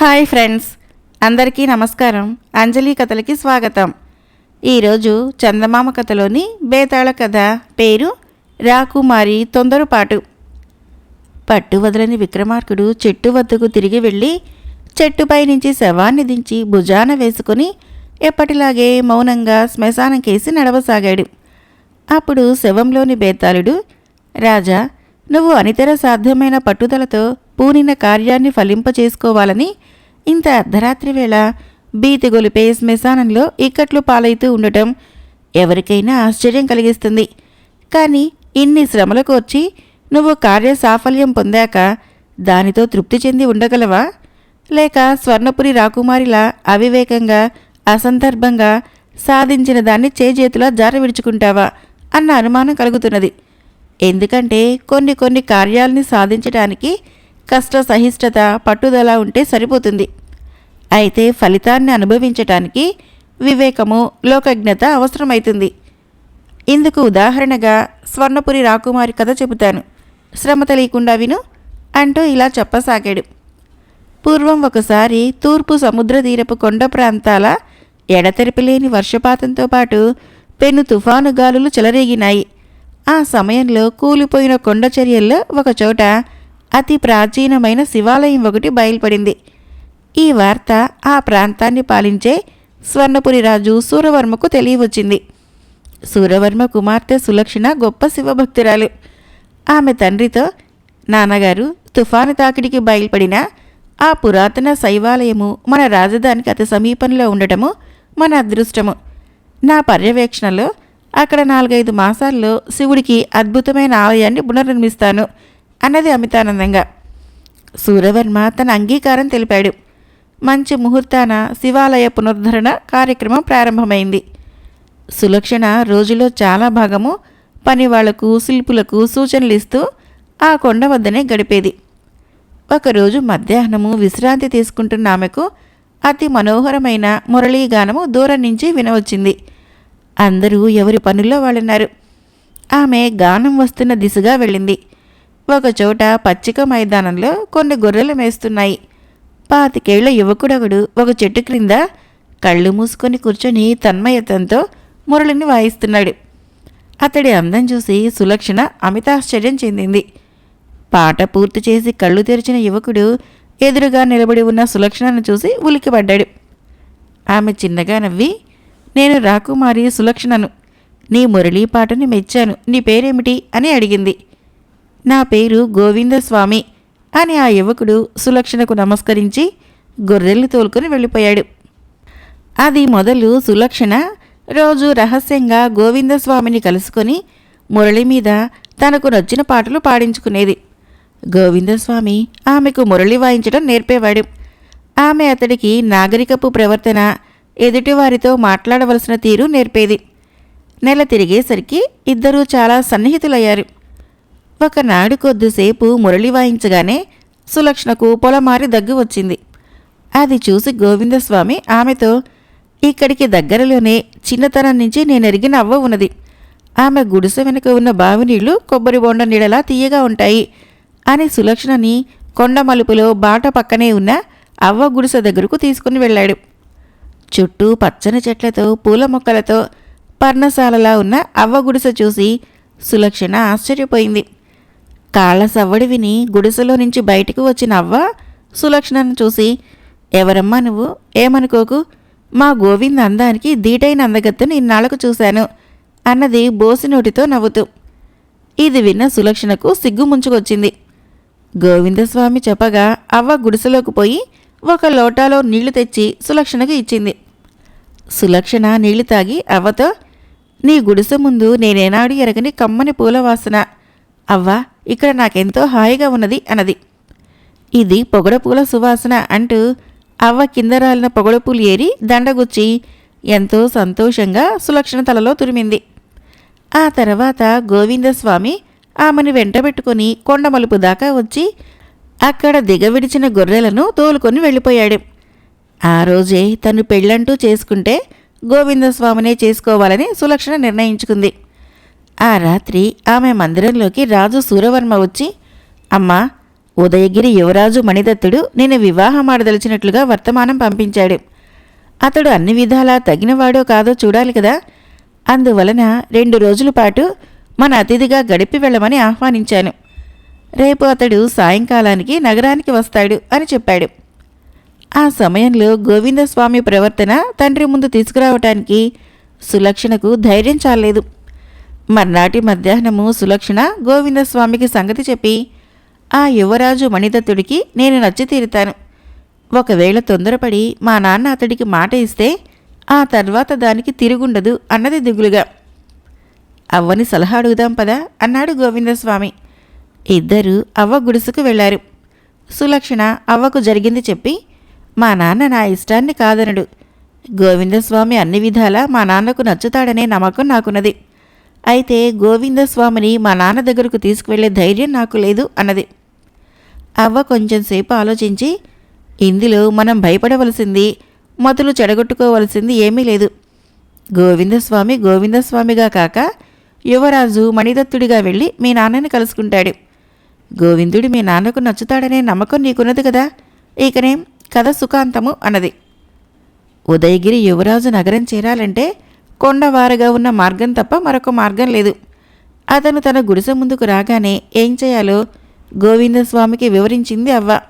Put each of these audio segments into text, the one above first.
Hi friends అందరికీ నమస్కారం. అంజలి కథలకి స్వాగతం. ఈరోజు చందమామ కథలోని బేతాళ కథ పేరు రాకుమారి తొందరపాటు. పట్టు వదలని విక్రమార్కుడు చెట్టు వద్దకు తిరిగి వెళ్ళి చెట్టుపై నుంచి శవాన్ని దించి భుజాన వేసుకుని ఎప్పటిలాగే మౌనంగా శ్మశానం కేసి నడవసాగాడు. అప్పుడు శవంలోని బేతాళుడు రాజా నువ్వు అనితర సాధ్యమైన పట్టుదలతో పూనిన కార్యాన్ని ఫలింపచేసుకోవాలని ఇంత అర్ధరాత్రి వేళ బీతిగొలిపే శ్మశానంలో ఇక్కట్లు పాలైతూ ఉండటం ఎవరికైనా ఆశ్చర్యం కలిగిస్తుంది. కానీ ఇన్ని శ్రమలకు వచ్చి నువ్వు కార్య సాఫల్యం పొందాక దానితో తృప్తి చెంది ఉండగలవా? లేక స్వర్ణపురి రాకుమారిలా అవివేకంగా అసందర్భంగా సాధించిన దాన్ని చేజేతులా జార విడుచుకుంటావా అన్న అనుమానం కలుగుతున్నది. ఎందుకంటే కొన్ని కొన్ని కార్యాలని సాధించడానికి కష్ట సహిష్ఠత పట్టుదల ఉంటే సరిపోతుంది. అయితే ఫలితాన్ని అనుభవించటానికి వివేకము లోకజ్ఞత అవసరమవుతుంది ఇందుకు ఉదాహరణగా స్వర్ణపురి రాకుమారి కథ చెబుతాను. శ్రమ తెలియకుండా విను అంటూ ఇలా చెప్పసాగాడు. పూర్వం ఒకసారి తూర్పు సముద్ర తీరపు కొండ ప్రాంతాల ఎడతెరిపిలేని వర్షపాతంతో పాటు పెను తుఫాను గాలులు చెలరేగినాయి. ఆ సమయంలో కూలిపోయిన కొండ చర్యల్లో ఒకచోట అతి ప్రాచీనమైన శివాలయం ఒకటి బయలుపడింది. ఈ వార్త ఆ ప్రాంతాన్ని పాలించే స్వర్ణపురి రాజు సూరవర్మకు తెలియవచ్చింది. సూరవర్మ కుమార్తె సులక్షణ గొప్ప శివభక్తురాలు. ఆమె తండ్రితో నాన్నగారు తుఫాను తాకిడికి బయలుపడిన ఆ పురాతన శైవాలయము మన రాజధానికి అతి సమీపంలో ఉండటము మన అదృష్టము. నా పర్యవేక్షణలో అక్కడ నాలుగైదు మాసాల్లో శివుడికి అద్భుతమైన ఆలయాన్ని పునర్నిర్మిస్తాను. అన్నది అమితానందంగా. సూరవర్మ తన అంగీకారం తెలిపాడు. మంచి ముహూర్తాన శివాలయ పునరుద్ధరణ కార్యక్రమం ప్రారంభమైంది. సులక్షణ రోజులో చాలా భాగము పనివాళ్ళకు శిల్పులకు సూచనలు ఇస్తూ ఆ కొండ వద్దనే గడిపేది. ఒకరోజు మధ్యాహ్నము విశ్రాంతి తీసుకుంటున్న ఆమెకు అతి మనోహరమైన మురళీగానము దూరం నుంచి వినవచ్చింది. అందరూ ఎవరి పనుల్లో వాళ్ళున్నారు? ఆమె గానం వస్తున్న దిశగా వెళ్ళింది. ఒకచోట పచ్చిక మైదానంలో కొన్ని గొర్రెలు మేస్తున్నాయి. పాతికేళ్ళ యువకుడొకడు ఒక చెట్టు క్రింద కళ్ళు మూసుకొని కూర్చొని తన్మయతంతో మురళిని వాయిస్తున్నాడు. అతడి అందం చూసి సులక్షణ అమితాశ్చర్యం చెందింది. పాట పూర్తి చేసి కళ్ళు తెరిచిన యువకుడు ఎదురుగా నిలబడి ఉన్న సులక్షణను చూసి ఉలికిపడ్డాడు. ఆమె చిన్నగా నవ్వి నేను రాకుమారి సులక్షణను. నీ మురళీ పాటని మెచ్చాను. నీ పేరేమిటి? అని అడిగింది. నా పేరు గోవిందస్వామి అని ఆ యువకుడు సులక్షణకు నమస్కరించి గొర్రెలు తోలుకొని వెళ్ళిపోయాడు. అది మొదలు సులక్షణ రోజు రహస్యంగా గోవిందస్వామిని కలుసుకొని మురళి మీద తనకు నచ్చిన పాటలు పాడించుకునేది. గోవిందస్వామి ఆమెకు మురళి వాయించడం నేర్పేవాడు. ఆమె అతడికి నాగరికపు ప్రవర్తన ఎదుటివారితో మాట్లాడవలసిన తీరు నేర్పేది. నెల తిరిగేసరికి ఇద్దరూ చాలా సన్నిహితులయ్యారు. ఒకనాడు కొద్దిసేపు మురళి వాయించగానే సులక్షణకు పొలమారి దగ్గు వచ్చింది. అది చూసి గోవిందస్వామి ఆమెతో ఇక్కడికి దగ్గరలోనే చిన్నతనం నుంచి నేను ఎరిగిన అవ్వ ఉన్నది. ఆమె గుడిసె వెనుక ఉన్న బావి నీళ్ళు కొబ్బరి బొండ నీడలా తీయగా ఉంటాయి అని సులక్షణని కొండ మలుపులో బాట పక్కనే ఉన్న అవ్వ గుడిసె దగ్గరకు తీసుకుని వెళ్ళాడు. చుట్టూ పచ్చని చెట్లతో పూల మొక్కలతో పర్ణశాలలా ఉన్న అవ్వ గుడిసె చూసి సులక్షణ ఆశ్చర్యపోయింది. కాళ్ళ సవ్వడి విని గుడిసెలో నుంచి బయటికి వచ్చిన అవ్వ సులక్షణను చూసి ఎవరమ్మా నువ్వు? ఏమనుకోకు? మా గోవింద్ అందానికి దీటైన అందగత్తెను ఇన్నాళ్ళకు చూశాను అన్నది బోసి నోటితో నవ్వుతూ. ఇది విన్న సులక్షణకు సిగ్గు ముంచుకొచ్చింది. గోవిందస్వామి చెప్పగా అవ్వ గుడిసెలోకి పోయి ఒక లోటాలో నీళ్ళు తెచ్చి సులక్షణకు ఇచ్చింది. సులక్షణ నీళ్ళు తాగి అవ్వతో నీ గుడిసె ముందు నేనేనాడు ఎరగని కమ్మని పూల వాసన. అవ్వా ఇక్కడ నాకెంతో హాయిగా ఉన్నది అన్నది. ఇది పొగడపూల సువాసన అంటూ అవ్వ కింద రాలిన పొగడపూలు ఏరి దండగుచ్చి ఎంతో సంతోషంగా సులక్షణ తలలో తురిమింది. ఆ తర్వాత గోవిందస్వామి ఆమెను వెంటబెట్టుకుని కొండమలుపు దాకా వచ్చి అక్కడ దిగవిడిచిన గొర్రెలను తోలుకొని వెళ్ళిపోయాడు. ఆ రోజే తను పెళ్ళంటూ చేసుకుంటే గోవిందస్వామినే చేసుకోవాలని సులక్షణ నిర్ణయించుకుంది. ఆ రాత్రి ఆమె మందిరంలోకి రాజు సూరవర్మ వచ్చి అమ్మా ఉదయగిరి యువరాజు మణిదత్తుడు నేను వివాహమాడదలిచినట్లుగా వర్తమానం పంపించాడు. అతడు అన్ని విధాలా తగినవాడో కాదో చూడాలి కదా. అందువలన రెండు రోజుల పాటు మన అతిథిగా గడిపి వెళ్ళమని ఆహ్వానించాను. రేపు అతడు సాయంకాలానికి నగరానికి వస్తాడు అని చెప్పాడు. ఆ సమయంలో గోవిందస్వామి ప్రవర్తన తండ్రి ముందు తీసుకురావటానికి సులక్షణకు ధైర్యం చాలేదు మర్నాటి మధ్యాహ్నము సులక్షణ గోవిందస్వామికి సంగతి చెప్పి ఆ యువరాజు మణిదత్తుడికి నేను నచ్చి తీరుతాను. ఒకవేళ తొందరపడి మా నాన్న అతడికి మాట ఇస్తే ఆ తర్వాత దానికి తిరుగుండదు అన్నది దిగులుగా. అవ్వని సలహా అడుగుదాం పదా అన్నాడు గోవిందస్వామి. ఇద్దరు అవ్వ గుడిసెకు వెళ్ళారు. సులక్షణ అవ్వకు జరిగింది చెప్పి మా నాన్న నా ఇష్టాన్ని కాదనడు. గోవిందస్వామి అన్ని విధాలా మా నాన్నకు నచ్చుతాడనే నమ్మకం నాకున్నది. అయితే గోవిందస్వామిని మా నాన్న దగ్గరకు తీసుకువెళ్ళే ధైర్యం నాకు లేదు అన్నది. అవ్వ కొంచెంసేపు ఆలోచించి ఇందులో మనం భయపడవలసింది మతులు చెడగొట్టుకోవలసింది ఏమీ లేదు. గోవిందస్వామి గోవిందస్వామిగా కాక యువరాజు మణిదత్తుడిగా వెళ్ళి మీ నాన్నని కలుసుకుంటాడు. గోవిందుడు మీ నాన్నకు నచ్చుతాడనే నమ్మకం నీకున్నది కదా? ఇకనేం కథ సుఖాంతము అన్నది. ఉదయగిరి యువరాజు నగరం చేరాలంటే కొండవారగా ఉన్న మార్గం తప్ప మరొక మార్గం లేదు. అతను తన గుడిసె ముందుకు రాగానే ఏం చేయాలో గోవిందస్వామికి వివరించింది అవ్వ.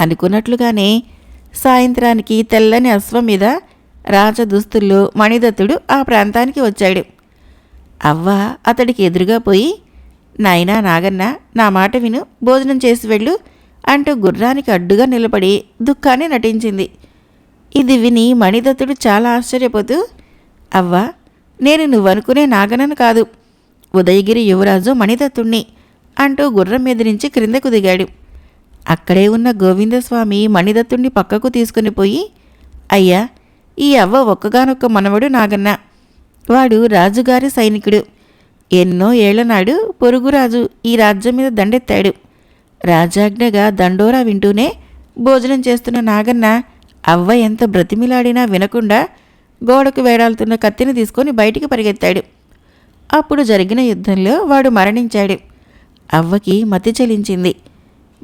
అనుకున్నట్లుగానే సాయంత్రానికి తెల్లని అశ్వం మీద రాజదుస్తుల్లో మణిదత్తుడు ఆ ప్రాంతానికి వచ్చాడు. అవ్వ అతడికి ఎదురుగా పోయి నాయనా నాగన్న నా మాట విను భోజనం చేసి వెళ్ళు అంటూ గుర్రానికి అడ్డుగా నిలబడి దుఃఖాన్ని నటించింది. ఇది విని మణిదత్తుడు చాలా ఆశ్చర్యపోతూ అవ్వ నేను నువ్వనుకునే నాగనను కాదు. ఉదయగిరి యువరాజు మణిదత్తుణ్ణి అంటూ గుర్రం మీద నుంచి క్రిందకు దిగాడు. అక్కడే ఉన్న గోవిందస్వామి మణిదత్తుణ్ణి పక్కకు తీసుకుని పోయి అయ్యా ఈ అవ్వ ఒక్కగానొక్క మనవడు నాగన్న. వాడు రాజుగారి సైనికుడు. ఎన్నో ఏళ్ళనాడు పొరుగురాజు ఈ రాజ్యం మీద దండెత్తాడు. రాజాజ్ఞగా దండోరా వింటూనే భోజనం చేస్తున్న నాగన్న అవ్వ ఎంత బ్రతిమిలాడినా వినకుండా గోడకు వేడాలుతున్న కత్తిని తీసుకొని బయటికి పరిగెత్తాడు. అప్పుడు జరిగిన యుద్ధంలో వాడు మరణించాడు. అవ్వకి మతి చెలించింది.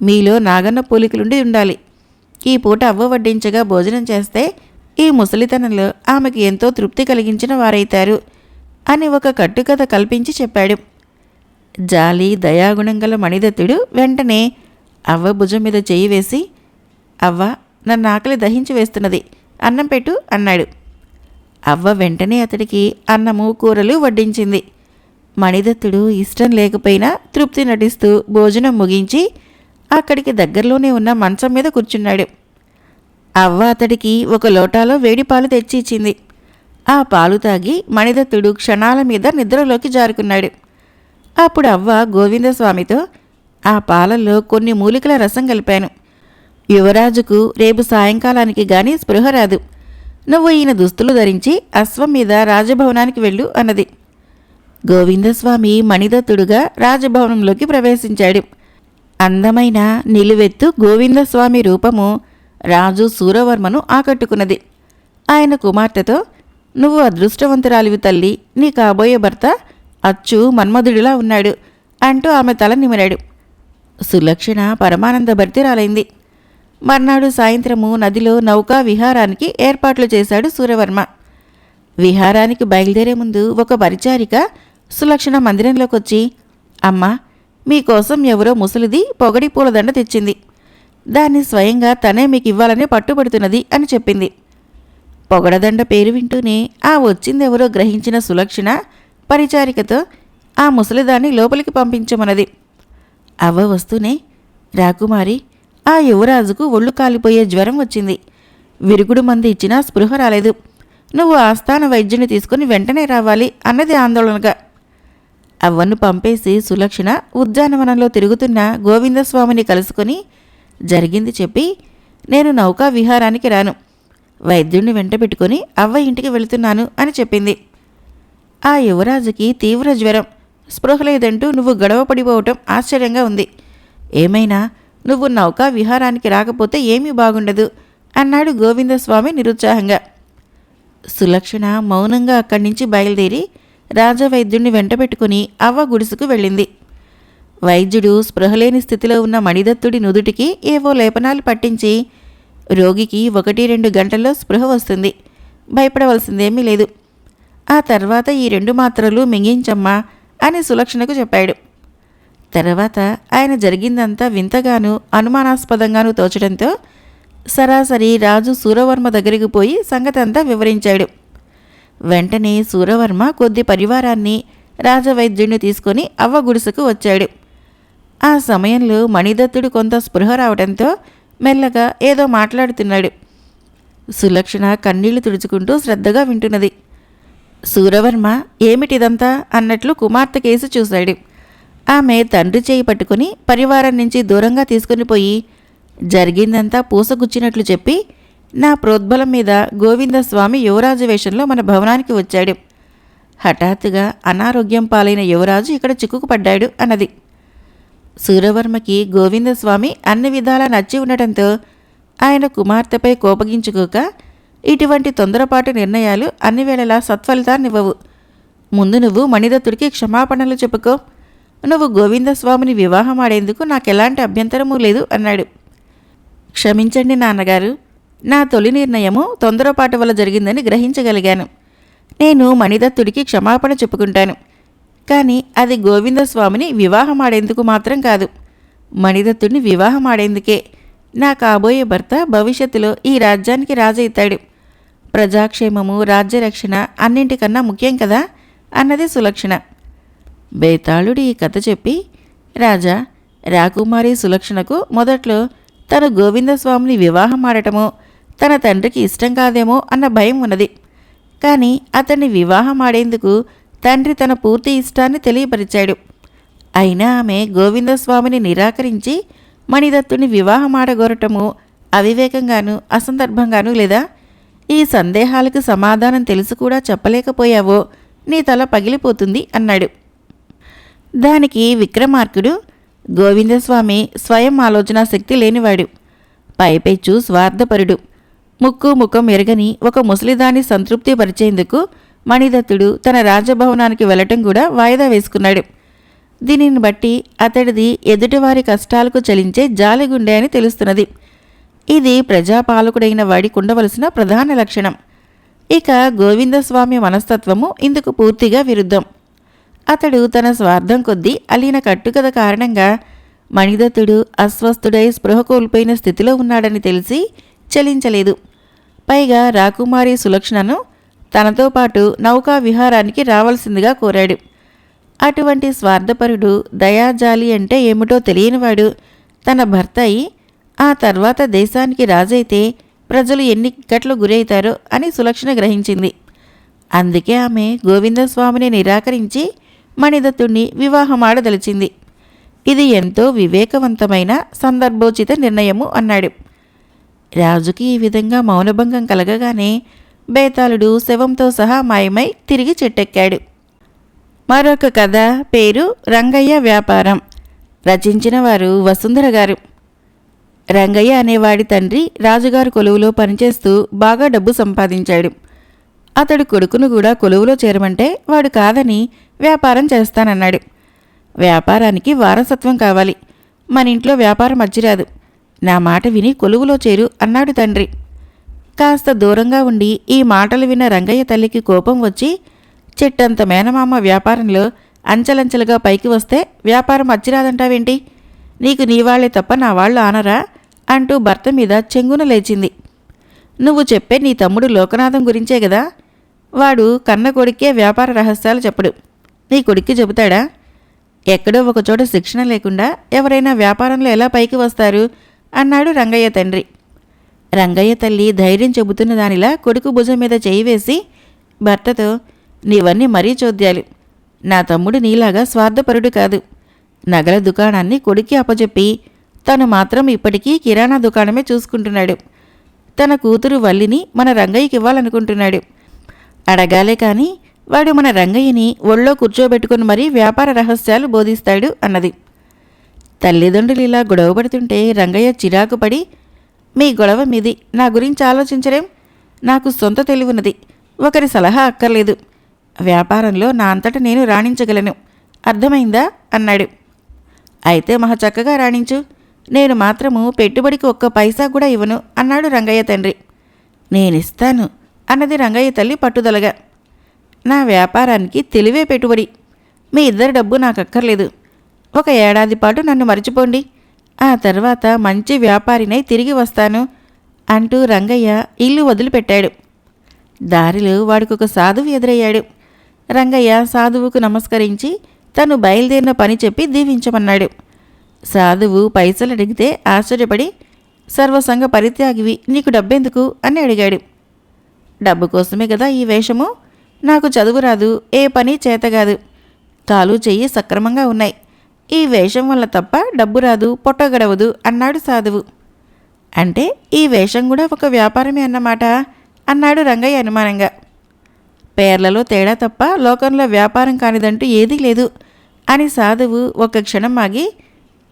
మీలో నాగన్న పోలికలుండి ఉండాలి. ఈ పూట అవ్వ వడ్డించగా భోజనం చేస్తే ఈ ముసలితనంలో ఆమెకు ఎంతో తృప్తి కలిగించిన వారైతారు అని ఒక కట్టుకథ కల్పించి చెప్పాడు. జాలి దయాగుణం గల మణిదత్తుడు వెంటనే అవ్వ భుజం మీద చేయి వేసి అవ్వ నన్ను ఆకలి దహించి వేస్తున్నది. అన్నం పెట్టు అన్నాడు. అవ్వ వెంటనే అతడికి అన్నము కూరలు వడ్డించింది. మణిదత్తుడు ఇష్టం లేకపోయినా తృప్తి నటిస్తూ భోజనం ముగించి అక్కడికి దగ్గరలోనే ఉన్న మంచం మీద కూర్చున్నాడు. అవ్వ అతడికి ఒక లోటాలో వేడి పాలు తెచ్చి ఇచ్చింది. ఆ పాలు తాగి మణిదత్తుడు క్షణాల మీద నిద్రలోకి జారుకున్నాడు. అప్పుడు అవ్వ గోవిందస్వామితో ఆ పాలల్లో కొన్ని మూలికల రసం కలిపాను. యువరాజుకు రేపు సాయంకాలానికి గాని స్పృహ రాదు. నువ్వు ఈయన దుస్తులు ధరించి అశ్వం మీద రాజభవనానికి వెళ్ళు అన్నది. గోవిందస్వామి మణిదత్తుడుగా రాజభవనంలోకి ప్రవేశించాడు. అందమైన నిలువెత్తు గోవిందస్వామి రూపము రాజు సూరవర్మను ఆకట్టుకున్నది. ఆయన కుమార్తెతో నువ్వు అదృష్టవంతురాలివి తల్లి నీ కాబోయే భర్త అచ్చు మన్మధుడిలా ఉన్నాడు అంటూ ఆమె తల నిమిరాడు. సులక్షణ పరమానంద భర్తిరాలైంది. మర్నాడు సాయంత్రము నదిలో నౌకా విహారానికి ఏర్పాట్లు చేశాడు సూర్యవర్మ విహారానికి బయలుదేరే ముందు ఒక పరిచారిక సులక్షణ మందిరంలోకి వచ్చి అమ్మా మీకోసం ఎవరో ముసలిది పొగడి పూలదండ తెచ్చింది. దాన్ని స్వయంగా తనే మీకు ఇవ్వాలని పట్టుబడుతున్నది అని చెప్పింది. పొగడదండ పేరు వింటూనే ఆ వచ్చిందెవరో గ్రహించిన సులక్షణ పరిచారికతో ఆ ముసలిదాన్ని లోపలికి పంపించమన్నది. అవ్వ వస్తూనే రాకుమారి ఆ యువరాజుకు ఒళ్ళు కాలిపోయే జ్వరం వచ్చింది. విరుగుడు మంది ఇచ్చినా స్పృహ రాలేదు. నువ్వు ఆస్థాన వైద్యుని తీసుకుని వెంటనే రావాలి అన్నది ఆందోళనగా. అవ్వను పంపేసి సులక్షణ ఉద్యానవనంలో తిరుగుతున్న గోవిందస్వామిని కలుసుకొని జరిగింది చెప్పి నేను నౌకా విహారానికి రాను. వైద్యుణ్ణి వెంట పెట్టుకొని అవ్వ ఇంటికి వెళుతున్నాను అని చెప్పింది. ఆ యువరాజుకి తీవ్ర జ్వరం. స్పృహ లేదంటూ నువ్వు గొడవ పడిపోవటం ఆశ్చర్యంగా ఉంది. ఏమైనా నువ్వు నౌకా విహారానికి రాకపోతే ఏమీ బాగుండదు అన్నాడు గోవిందస్వామి నిరుత్సాహంగా. సులక్షణ మౌనంగా అక్కడి నుంచి బయలుదేరి రాజవైద్యుణ్ణి వెంటబెట్టుకుని అవ్వ గుడిసుకు వెళ్ళింది. వైద్యుడు స్పృహలేని స్థితిలో ఉన్న మణిదత్తుడి నుదుటికి ఏవో లేపనాలు పట్టించి రోగికి ఒకటి రెండు గంటల్లో స్పృహ వస్తుంది. భయపడవలసిందేమీ లేదు. ఆ తర్వాత ఈ రెండు మాత్రలు మింగించమ్మా అని సులక్షణకు చెప్పాడు. తర్వాత ఆయన జరిగిందంతా వింతగాను అనుమానాస్పదంగాను తోచడంతో సరాసరి రాజు సూరవర్మ దగ్గరికి పోయి సంగతంతా వివరించాడు. వెంటనే సూరవర్మ కొద్ది పరివారాన్ని రాజవైద్యుడిని తీసుకొని అవ్వ గుడిసెకు వచ్చాడు. ఆ సమయంలో మణిదత్తుడు కొంత స్పృహ రావడంతో మెల్లగా ఏదో మాట్లాడుతున్నాడు. సులక్షణ కన్నీళ్ళు తుడుచుకుంటూ శ్రద్ధగా వింటున్నది. సూరవర్మ ఏమిటిదంతా? అన్నట్లు కుమార్తె కేసు చూశాడు. ఆమె తండ్రి చేయి పట్టుకుని పరివారం నుంచి దూరంగా తీసుకుని పోయి జరిగిందంతా పూసగుచ్చినట్లు చెప్పి నా ప్రోద్బలం మీద గోవిందస్వామి యువరాజు వేషంలో మన భవనానికి వచ్చాడు. హఠాత్తుగా అనారోగ్యం పాలైన యువరాజు ఇక్కడ చిక్కుకుపడ్డాడు అన్నది. సూర్యవర్మకి గోవిందస్వామి అన్ని విధాలా నచ్చి ఉండటంతో ఆయన కుమార్తెపై కోపగించుకోక ఇటువంటి తొందరపాటు నిర్ణయాలు అన్ని వేళలా సత్ఫలితాన్నివ్వవు. ముందు నువ్వు మణిదత్తుడికి క్షమాపణలు చెప్పుకో. నువ్వు గోవిందస్వామిని వివాహం ఆడేందుకు నాకెలాంటి అభ్యంతరమూ లేదు అన్నాడు. క్షమించండి నాన్నగారు నా తొలి నిర్ణయము తొందరపాటు వల్ల జరిగిందని గ్రహించగలిగాను. నేను మణిదత్తుడికి క్షమాపణ చెప్పుకుంటాను. కానీ అది గోవిందస్వామిని వివాహం ఆడేందుకు మాత్రం కాదు. మణిదత్తుడిని వివాహం ఆడేందుకే. నా కాబోయే భర్త భవిష్యత్తులో ఈ రాజ్యానికి రాజయితాడు ప్రజాక్షేమము రాజ్యరక్షణ అన్నింటికన్నా ముఖ్యం కదా అన్నది సులక్షణ. బేతాళుడు ఈ కథ చెప్పి రాజా రాకుమారి సులక్షణకు మొదట్లో తను గోవిందస్వామిని వివాహం ఆడటమో తన తండ్రికి ఇష్టం కాదేమో అన్న భయం ఉన్నది. కానీ అతన్ని వివాహం ఆడేందుకు తండ్రి తన పూర్తి ఇష్టాన్ని తెలియపరిచాడు. అయినా ఆమె గోవిందస్వామిని నిరాకరించి మణిదత్తుని వివాహం ఆడగోరటము అవివేకంగాను అసందర్భంగాను లేదా ఈ సందేహాలకు సమాధానం తెలుసు కూడా చెప్పలేకపోయావో నీ తల పగిలిపోతుంది అన్నాడు. దానికి విక్రమార్కుడు గోవిందస్వామి స్వయం ఆలోచన శక్తి లేనివాడు. పైపెచ్చు స్వార్థపరుడు. ముక్కు ముఖం ఎరగని ఒక ముసలిదాన్ని సంతృప్తిపరిచేందుకు మణిదత్తుడు తన రాజభవనానికి వెళ్ళటం కూడా వాయిదా వేసుకున్నాడు. దీనిని బట్టి అతడిది ఎదుటివారి కష్టాలకు చలించే జాలిగుండె అని తెలుస్తున్నది. ఇది ప్రజాపాలకుడైన వాడికి ఉండవలసిన ప్రధాన లక్షణం. ఇక గోవిందస్వామి మనస్తత్వము ఇందుకు పూర్తిగా విరుద్ధం. అతడు తన స్వార్థం కొద్దీ అలీన కట్టుకథ కారణంగా మణిదత్తుడు అస్వస్థుడై స్పృహ కోల్పోయిన స్థితిలో ఉన్నాడని తెలిసి చలించలేదు. పైగా రాకుమారి సులక్షణను తనతో పాటు నౌకా విహారానికి రావాల్సిందిగా కోరాడు. అటువంటి స్వార్థపరుడు దయాజాలి అంటే ఏమిటో తెలియనివాడు. తన భర్త అయి ఆ తర్వాత దేశానికి రాజైతే ప్రజలు ఎన్ని గట్లు గురవుతారో అని సులక్షణ గ్రహించింది. అందుకే ఆమె గోవిందస్వామిని నిరాకరించి మణిదత్తుణ్ణి వివాహమాడదలిచింది. ఇది ఎంతో వివేకవంతమైన సందర్భోచిత నిర్ణయము అన్నాడు. రాజుకి ఈ విధంగా మౌనభంగం కలగగానే బేతాళుడు శవంతో సహా మాయమై తిరిగి చెట్టెక్కాడు. మరొక కథ పేరు రంగయ్య వ్యాపారం. రచించిన వారు వసుంధర గారు. రంగయ్య అనేవాడి తండ్రి రాజుగారు కొలువులో పనిచేస్తూ బాగా డబ్బు సంపాదించాడు. అతడు కొడుకును కూడా కొలువులో చేరమంటే వాడు కాదని వ్యాపారం చేస్తానన్నాడు. వ్యాపారానికి వారసత్వం కావాలి. మన ఇంట్లో వ్యాపారం అచ్చిరాదు నా మాట విని కొలువులో చేరు అన్నాడు తండ్రి. కాస్త దూరంగా ఉండి ఈ మాటలు విన్న రంగయ్య తల్లికి కోపం వచ్చి చెట్టంత మేనమామ వ్యాపారంలో అంచెలంచెలుగా పైకి వస్తే వ్యాపారం అచ్చిరాదంటావేంటి నీకు నీ వాళ్ళే తప్ప నా వాళ్ళు ఆనరా? అంటూ భర్త మీద చెంగున లేచింది. నువ్వు చెప్పే నీ తమ్ముడు లోకనాథం గురించే కదా వాడు కన్న కొడుకే వ్యాపార రహస్యాలు చెప్పడు. నీ కొడుక్కి చెబుతాడా? ఎక్కడో ఒకచోట శిక్షణ లేకుండా ఎవరైనా వ్యాపారంలో ఎలా పైకి వస్తారు? అన్నాడు రంగయ్య తండ్రి. రంగయ్య తల్లి ధైర్యం చెబుతున్న దానిలా కొడుకు భుజం మీద చేయి వేసి భర్తతో నీవన్నీ మరీ చోద్యాలు. నా తమ్ముడు నీలాగా స్వార్థపరుడు కాదు. నగల దుకాణాన్ని కొడుక్కి అప్పజెప్పి తను మాత్రం ఇప్పటికీ కిరాణా దుకాణమే చూసుకుంటున్నాడు. తన కూతురు వల్లిని మన రంగయ్యకి ఇవ్వాలనుకుంటున్నాడు. అడగాలే కాని వాడు మన రంగయ్యని ఒళ్ళో కూర్చోబెట్టుకుని మరీ వ్యాపార రహస్యాలు బోధిస్తాడు అన్నది. తల్లిదండ్రులు ఇలా గొడవపడుతుంటే రంగయ్య చిరాకు పడి మీ గొడవ మీది నా గురించి ఆలోచించరేం? నాకు సొంత తెలివున్నది ఒకరి సలహా అక్కర్లేదు. వ్యాపారంలో నా అంతట నేను రాణించగలను. అర్థమైందా? అన్నాడు. అయితే మహా చక్కగా రాణించు. నేను మాత్రము పెట్టుబడికి ఒక్క పైసా కూడా ఇవ్వను అన్నాడు రంగయ్య తండ్రి. నేనిస్తాను అన్నది రంగయ్య తల్లి పట్టుదలగా. నా వ్యాపారానికి తెలివే పెట్టుబడి. మీ ఇద్దరు డబ్బు నాకు అక్కర్లేదు ఒక ఏడాది పాటు నన్ను మర్చిపోండి. ఆ తర్వాత మంచి వ్యాపారినై తిరిగి వస్తాను అంటూ రంగయ్య ఇల్లు వదిలిపెట్టాడు. దారిలో వాడికొక సాధువు ఎదురయ్యాడు. రంగయ్య సాధువుకు నమస్కరించి తను బయలుదేరిన పని చెప్పి దీవించమన్నాడు. సాధువు పైసలు అడిగితే ఆశ్చర్యపడి సర్వసంగ పరిత్యాగివి నీకు డబ్బెందుకు? అని అడిగాడు. డబ్బు కోసమే కదా ఈ వేషము? నాకు చదువు రాదు ఏ పని చేతగాదు కాలు చెయ్యి సక్రమంగా ఉన్నాయి. ఈ వేషం వల్ల తప్ప డబ్బు రాదు పొట్టగడవదు అన్నాడు సాధువు. అంటే ఈ వేషం కూడా ఒక వ్యాపారమే అన్నమాట అన్నాడు రంగయ్య అనుమానంగా. పేర్లలో తేడా తప్ప లోకంలో వ్యాపారం కానిదంటూ ఏదీ లేదు అని సాధువు ఒక క్షణం ఆగి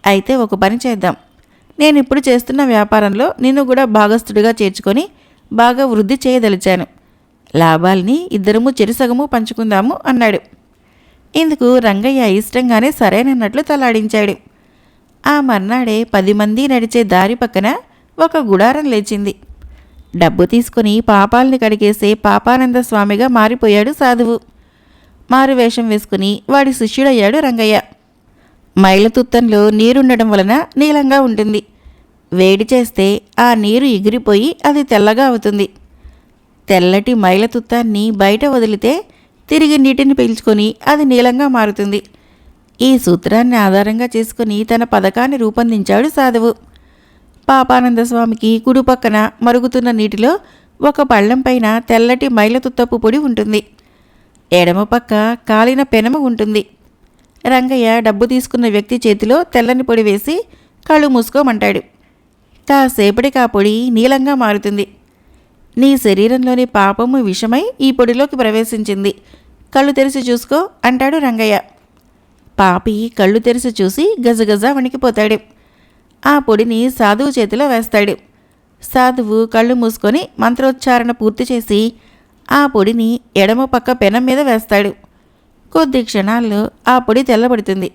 అయితే ఒక పని చేద్దాం. నేను ఇప్పుడు చేస్తున్న వ్యాపారంలో నిన్ను కూడా భాగస్థుడిగా చేర్చుకొని బాగా వృద్ధి చేయదలిచాను. లాభాల్ని ఇద్దరము చెరుసగము పంచుకుందాము అన్నాడు. ఇందుకు రంగయ్య ఇష్టంగానే సరేనన్నట్లు తలాడించాడు. ఆ మర్నాడే పది మంది నడిచే దారి పక్కన ఒక గుడారం లేచింది. డబ్బు తీసుకుని పాపాల్ని కడిగేసే పాపానంద స్వామిగా మారిపోయాడు సాధువు. మారు వేషం వేసుకుని వాడి శిష్యుడయ్యాడు రంగయ్య. మైలతుత్తంలో నీరుండడం వలన నీలంగా ఉంటుంది. వేడి చేస్తే ఆ నీరు ఎగిరిపోయి అది తెల్లగా అవుతుంది. తెల్లటి మైలతుత్తాన్ని బయట వదిలితే తిరిగి నీటిని పీల్చుకొని అది నీలంగా మారుతుంది. ఈ సూత్రాన్ని ఆధారంగా చేసుకుని తన పథకాన్ని రూపొందించాడు సాధువు. పాపానంద స్వామికి కుడి పక్కన మరుగుతున్న నీటిలో ఒక పళ్ళం పైన తెల్లటి మైలతుత్తపు పొడి ఉంటుంది. ఎడమ పక్క కాలిన పెనమ ఉంటుంది. రంగయ్య డబ్బు తీసుకున్న వ్యక్తి చేతిలో తెల్లని పొడి వేసి కళ్ళు మూసుకోమంటాడు. కాసేపటికి ఆ పొడి నీలంగా మారుతుంది. నీ శరీరంలోని పాపము విషమై ఈ పొడిలోకి ప్రవేశించింది. కళ్ళు తెరిచి చూసుకో అంటాడు రంగయ్య. పాపి కళ్ళు తెరిచి చూసి గజగజ వణికిపోతాడు. ఆ పొడిని సాధువు చేతిలో వేస్తాడు. సాధువు కళ్ళు మూసుకొని మంత్రోచ్చారణ పూర్తి చేసి ఆ పొడిని ఎడమ పక్క పెనం మీద వేస్తాడు. కొద్ది క్షణాల్లో ఆ పొడి తెల్లబడుతుంది.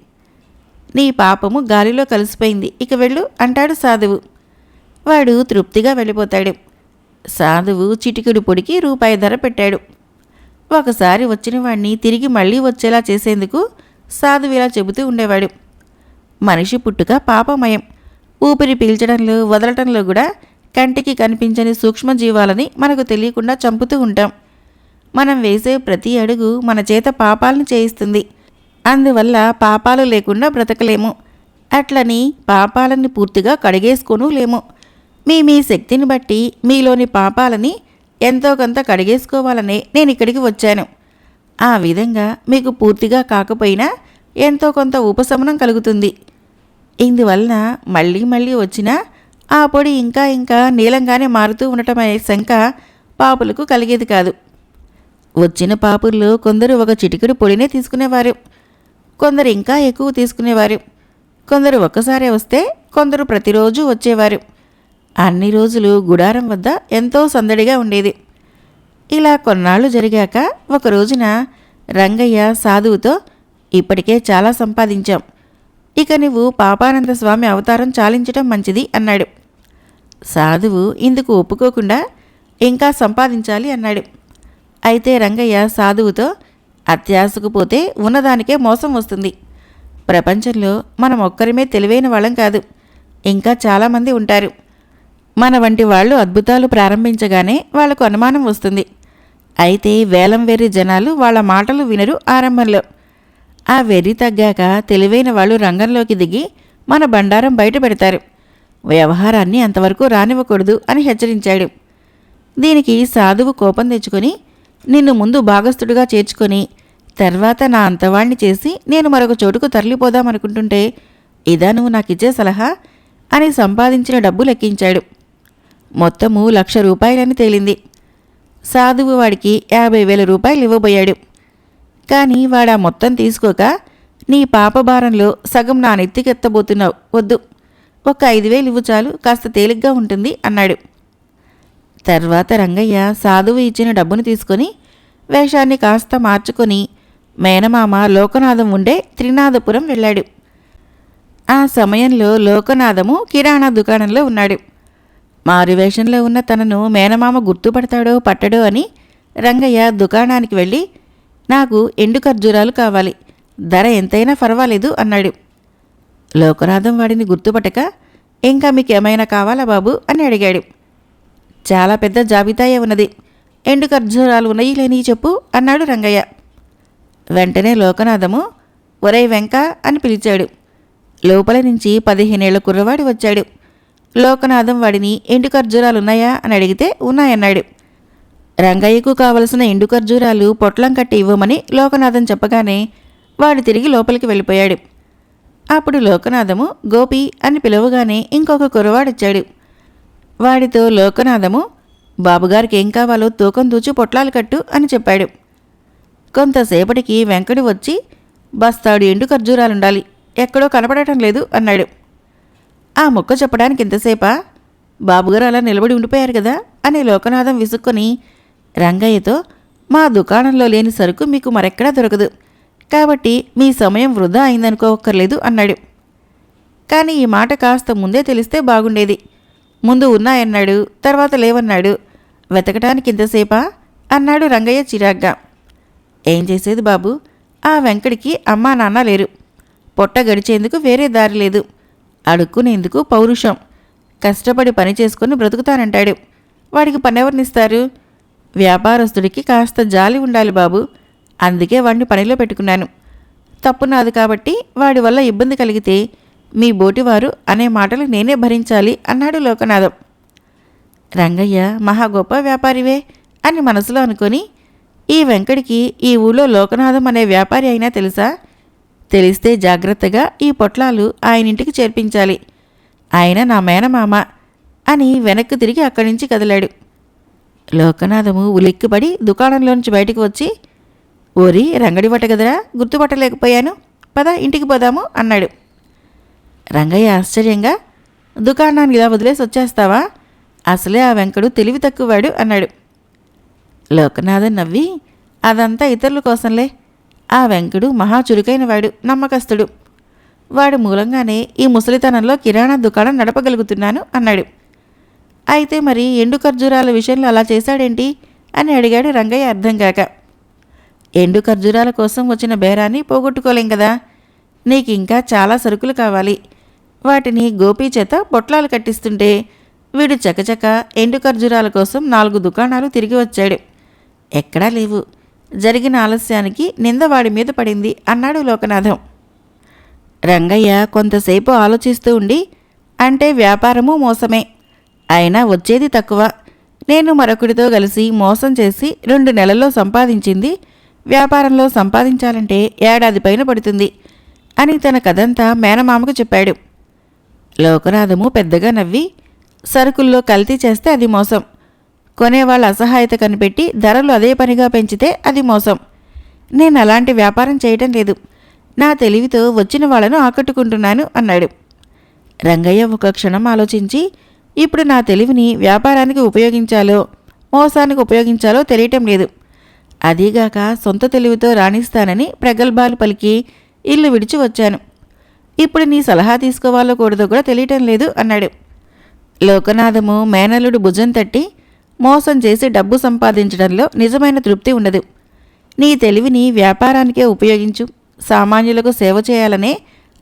నీ పాపము గాలిలో కలిసిపోయింది. ఇక వెళ్ళు అంటాడు సాధువు. వాడు తృప్తిగా వెళ్ళిపోతాడు. సాధువు చిటికెడు పొడికి రూపాయి ధర పెట్టాడు. ఒకసారి వచ్చిన వాడిని తిరిగి మళ్ళీ వచ్చేలా చేసేందుకు సాధువు ఇలా చెబుతూ ఉండేవాడు. మనిషి పుట్టుక పాపమయం. ఊపిరి పీల్చడంలో వదలటంలో కూడా కంటికి కనిపించని సూక్ష్మజీవాలని మనకు తెలియకుండా చంపుతూ ఉంటాం. మనం వేసే ప్రతి అడుగు మన చేత పాపాలను చేయిస్తుంది. అందువల్ల పాపాలు లేకుండా బ్రతకలేము. అట్లని పాపాలని పూర్తిగా కడిగేసుకోను లేము. మీ మీ శక్తిని బట్టి మీలోని పాపాలని ఎంతో కొంత కడిగేసుకోవాలనే నేను ఇక్కడికి వచ్చాను. ఆ విధంగా మీకు పూర్తిగా కాకపోయినా ఎంతో కొంత ఉపశమనం కలుగుతుంది. ఇందువలన మళ్ళీ మళ్ళీ వచ్చినా ఆ పొడి ఇంకా ఇంకా నీలంగానే మారుతూ ఉండటం అనే శంక పాపులకు కలిగేది కాదు. వచ్చిన పాపుల్లో కొందరు ఒక చిటికెడు పొడినే తీసుకునేవారు. కొందరు ఇంకా ఎక్కువ తీసుకునేవారు. కొందరు ఒక్కసారే వస్తే కొందరు ప్రతిరోజు వచ్చేవారు. అన్ని రోజులు గుడారం వద్ద ఎంతో సందడిగా ఉండేది. ఇలా కొన్నాళ్ళు జరిగాక ఒక రోజున రంగయ్య సాధువుతో ఇప్పటికే చాలా సంపాదించాం. ఇక నువ్వు పాపానంద స్వామి అవతారం చాలించటం మంచిది అన్నాడు. సాధువు ఇందుకు ఒప్పుకోకుండా ఇంకా సంపాదించాలి అన్నాడు. అయితే రంగయ్య సాధువుతో అత్యాశకు పోతే ఉన్నదానికే మోసం వస్తుంది. ప్రపంచంలో మనం ఒక్కరిమే తెలివైన వాళ్ళం కాదు. ఇంకా చాలామంది ఉంటారు. మన వంటి వాళ్ళు అద్భుతాలు ప్రారంభించగానే వాళ్ళకు అనుమానం వస్తుంది. అయితే వేలం వెర్రి జనాలు వాళ్ళ మాటలు వినరు ఆరంభంలో. ఆ వెర్రి తగ్గాక తెలివైన వాళ్ళు రంగంలోకి దిగి మన బండారం బయట పెడతారు. వ్యవహారాన్ని అంతవరకు రానివ్వకూడదు అని హెచ్చరించాడు. దీనికి సాధువు కోపం తెచ్చుకొని నిన్ను ముందు భాగస్థుడిగా చేర్చుకొని తర్వాత నా అంతవాణ్ణి చేసి నేను మరొక చోటుకు తరలిపోదామనుకుంటుంటే ఇదా నువ్వు నాకిచ్చే సలహా? అని సంపాదించిన డబ్బు లెక్కించాడు. మొత్తము లక్ష రూపాయలని తేలింది. సాధువు వాడికి యాభై వేల రూపాయలు ఇవ్వబోయాడు. కానీ వాడా మొత్తం తీసుకోక నీ పాపభారంలో సగం నా నెత్తికెత్తబోతున్నావు. వద్దు. ఒక ఐదు వేలు ఇవ్వు చాలు కాస్త తేలిగ్గా ఉంటుంది అన్నాడు. తర్వాత రంగయ్య సాధువు ఇచ్చిన డబ్బును తీసుకొని వేషాన్ని కాస్త మార్చుకొని మేనమామ లోకనాథం ఉండే త్రినాథపురం వెళ్ళాడు. ఆ సమయంలో లోకనాథము కిరాణా దుకాణంలో ఉన్నాడు. మారువేషంలో ఉన్న తనను మేనమామ గుర్తుపడతాడో పట్టడో అని రంగయ్య దుకాణానికి వెళ్ళి నాకు ఎండు ఖర్జూరాలు కావాలి ధర ఎంతైనా పర్వాలేదు అన్నాడు. లోకనాథం వాడిని గుర్తుపట్టక ఇంకా మీకు ఏమైనా కావాలా బాబు? అని అడిగాడు. చాలా పెద్ద జాబితాయే ఉన్నది. ఎండు ఖర్జూరాలు ఉన్నాయి లేని చెప్పు? అన్నాడు రంగయ్య. వెంటనే లోకనాథము ఒరే వెంక అని పిలిచాడు. లోపల నుంచి పదిహేనేళ్ళ కుర్రవాడు వచ్చాడు. లోకనాథం వాడిని ఎండు ఖర్జూరాలున్నాయా అని అడిగితే ఉన్నాయన్నాడు. రంగయ్యకు కావలసిన ఎండు ఖర్జూరాలు పొట్లం కట్టి ఇవ్వమని లోకనాథం చెప్పగానే వాడు తిరిగి లోపలికి వెళ్ళిపోయాడు. అప్పుడు లోకనాథము గోపి అని పిలవగానే ఇంకొక కుర్రవాడొచ్చాడు వాడితో లోకనాథము బాబుగారికి ఏం కావాలో తూకం దూచి పొట్లాలు కట్టు అని చెప్పాడు. కొంతసేపటికి వెంకడు వచ్చి బస్తాడు ఎండు ఖర్జూరాలుండాలి ఎక్కడో కనపడటం లేదు అన్నాడు. ఆ మొక్క చెప్పడానికి ఎంతసేపా బాబుగారు అలా నిలబడి ఉండిపోయారు కదా అని లోకనాథం విసుక్కొని రంగయ్యతో మా దుకాణంలో లేని సరుకు మీకు మరెక్కడా దొరకదు కాబట్టి మీ సమయం వృధా అయిందనుకోవక్కర్లేదు అన్నాడు. కానీ ఈ మాట కాస్త ముందే తెలిస్తే బాగుండేది. ముందు ఉన్నాయన్నాడు తర్వాత లేవన్నాడు. వెతకటానికి ఇంతసేపా? అన్నాడు రంగయ్య చిరాగ్గా. ఏం చేసేది బాబు? ఆ వెంకడికి అమ్మా నాన్న లేరు. పొట్ట గడిచేందుకు వేరే దారి లేదు. అడుక్కునేందుకు పౌరుషం. కష్టపడి పని చేసుకుని బ్రతుకుతానంటాడు. వాడికి పనెవరినిస్తారు వ్యాపారస్తుడికి కాస్త జాలి ఉండాలి బాబు. అందుకే వాడిని పనిలో పెట్టుకున్నాను. తప్పు నాది కాబట్టి వాడి వల్ల ఇబ్బంది కలిగితే మీ బోటివారు అనే మాటలు నేనే భరించాలి అన్నాడు లోకనాథం. రంగయ్య మహా గొప్ప వ్యాపారివే అని మనసులో అనుకొని ఈ వెంకడికి ఈ ఊళ్ళో లోకనాథం అనే వ్యాపారి అయినా తెలుసా? తెలిస్తే జాగ్రత్తగా ఈ పొట్లాలు ఆయన ఇంటికి చేర్పించాలి. ఆయన నా మేనమామ అని వెనక్కి తిరిగి అక్కడి నుంచి కదిలాడు. లోకనాథము ఉలిక్కిపడి దుకాణంలోంచి బయటకు వచ్చి ఓరి రంగడి బట్ట కదరా గుర్తుపట్టలేకపోయాను. పద ఇంటికి పోదాము అన్నాడు. రంగయ్య ఆశ్చర్యంగా దుకాణాన్ని ఇలా వదిలేసి వచ్చేస్తావా? అసలే ఆ వెంకడు తెలివి తక్కువవాడు అన్నాడు. లోకనాథన్ నవ్వి అదంతా ఇతరుల కోసంలే. ఆ వెంకడు మహా చురుకైన వాడు నమ్మకస్తుడు. వాడి మూలంగానే ఈ ముసలితనంలో కిరాణా దుకాణం నడపగలుగుతున్నాను అన్నాడు. అయితే మరి ఎండు ఖర్జూరాల విషయంలో అలా చేశాడేంటి? అని అడిగాడు రంగయ్య అర్థం కాక. ఎండు ఖర్జూరాల కోసం వచ్చిన బేరాన్ని పోగొట్టుకోలేం కదా. నీకు ఇంకా చాలా సరుకులు కావాలి. వాటిని గోపీ చేత పొట్లాలు కట్టిస్తుంటే వీడు చకచక ఎండు ఖర్జూరాల కోసం నాలుగు దుకాణాలు తిరిగి వచ్చాడు. ఎక్కడా లేవు. జరిగిన ఆలస్యానికి నింద వాడి మీద పడింది అన్నాడు లోకనాథం. రంగయ్య కొంతసేపు ఆలోచిస్తూ ఉండి అంటే వ్యాపారము మోసమే. అయినా వచ్చేది తక్కువ. నేను మరొకడితో కలిసి మోసం చేసి రెండు నెలల్లో సంపాదించింది వ్యాపారంలో సంపాదించాలంటే ఏడాది పైన పడుతుంది అని తన కథంతా మేనమామకు చెప్పాడు. లోకనాథము పెద్దగా నవ్వి సరుకుల్లో కల్తీ చేస్తే అది మోసం. కొనేవాళ్ళ అసహాయత కనిపెట్టి ధరలు అదే పనిగా పెంచితే అది మోసం. నేను అలాంటి వ్యాపారం చేయటం లేదు. నా తెలివితో వచ్చిన వాళ్ళను ఆకట్టుకుంటున్నాను అన్నాడు. రంగయ్య ఒక క్షణం ఆలోచించి ఇప్పుడు నా తెలివిని వ్యాపారానికి ఉపయోగించాలో మోసానికి ఉపయోగించాలో తెలియటం లేదు. అదీగాక సొంత తెలివితో రాణిస్తానని ప్రగల్భాలు పలికి ఇల్లు విడిచి వచ్చాను. ఇప్పుడు నీ సలహా తీసుకోవాలో కూడదో కూడా తెలియటం లేదు అన్నాడు. లోకనాథము మేనల్లుడు భుజం తట్టి మోసం చేసి డబ్బు సంపాదించడంలో నిజమైన తృప్తి ఉండదు నీ తెలివిని వ్యాపారానికే ఉపయోగించు. సామాన్యులకు సేవ చేయాలనే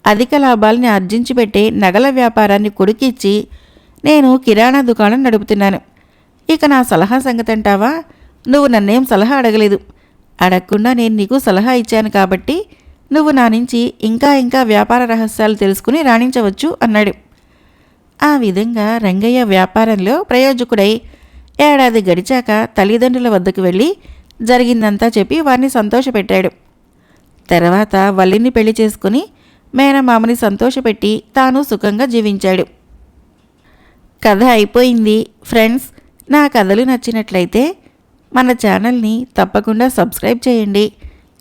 అధిక లాభాల్ని ఆర్జించి పెట్టే నగల వ్యాపారాన్ని కొడుకిచ్చి నేను కిరాణా దుకాణం నడుపుతున్నాను. ఇక నా సలహా సంగతి అంటావా నువ్వు నన్నేం సలహా అడగలేదు. అడగకుండా నేను నీకు సలహా ఇచ్చాను కాబట్టి నువ్వు నా నుంచి ఇంకా ఇంకా వ్యాపార రహస్యాలు తెలుసుకుని రాణించవచ్చు అన్నాడు. ఆ విధంగా రంగయ్య వ్యాపారంలో ప్రయోజకుడై ఏడాది గడిచాక తల్లిదండ్రుల వద్దకు వెళ్ళి జరిగిందంతా చెప్పి వారిని సంతోషపెట్టాడు. తర్వాత వల్లిని పెళ్ళి చేసుకుని మేనమామని సంతోషపెట్టి తాను సుఖంగా జీవించాడు. కథ అయిపోయింది. ఫ్రెండ్స్ నా కథలు నచ్చినట్లయితే మన ఛానల్ని తప్పకుండా సబ్స్క్రైబ్ చేయండి.